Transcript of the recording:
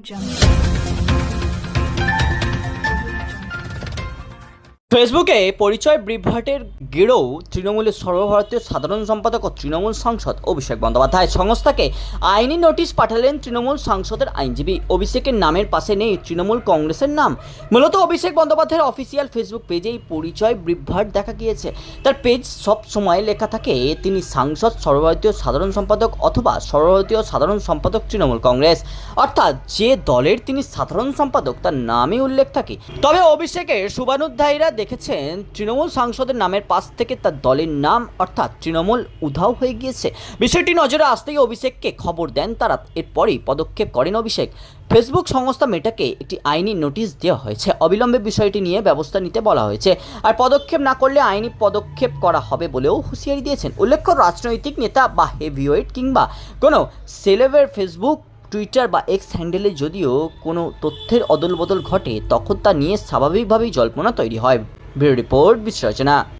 jump. ফেসবুকে পরিচয় বিভ্রাটের গেড়েও তৃণমূলের সর্বভারতীয় সাধারণ সম্পাদক ও তৃণমূল সাংসদ অভিষেক বন্দ্যোপাধ্যায়। সংস্থাকে আইনি নোটিশ পাঠালেন তৃণমূল সাংসদের আইনজীবী। অভিষেকের নামের পাশে নেই তৃণমূল কংগ্রেসের নাম। মূলত অভিষেক বন্দ্যোপাধ্যায়ের অফিসিয়াল ফেসবুক পেজেই পরিচয় বিভ্রাট দেখা গিয়েছে। তার পেজ সব সময় লেখা থাকে, তিনি সাংসদ, সর্বভারতীয় সাধারণ সম্পাদক অথবা সর্বভারতীয় সাধারণ সম্পাদক তৃণমূল কংগ্রেস। অর্থাৎ যে দলের তিনি সাধারণ সম্পাদক, তার নামই উল্লেখ থাকে। তবে অভিষেকের শুভানুধ্যায়ীরা দেখেছেন, তৃণমূল সাংসদের নামের পাশ থেকে তার দলের নাম অর্থাৎ তৃণমূল উধাও হয়ে গিয়েছে। বিষয়টি নজরে আসতেই অভিষেককে খবর দেন তারা। এরপরই পদক্ষেপ করেন অভিষেক। ফেসবুক সংস্থা মেটাকে একটি আইনি নোটিশ দেওয়া হয়েছে। অবিলম্বে বিষয়টি নিয়ে ব্যবস্থা নিতে বলা হয়েছে। আর পদক্ষেপ না করলে আইনি পদক্ষেপ করা হবে বলেও হুঁশিয়ারি দিয়েছেন। উল্লেখ্য, রাজনৈতিক নেতা বা হেভিওয়েট কিংবা কোনো সেলেবের ফেসবুক টুইটার বা এক্স হ্যান্ডেলে যদিও কোনো তথ্যের অদল বদল ঘটে, তখন তা নিয়ে স্বাভাবিকভাবেই জল্পনা তৈরি হয়। Bureau report, বিশ্লেষণা।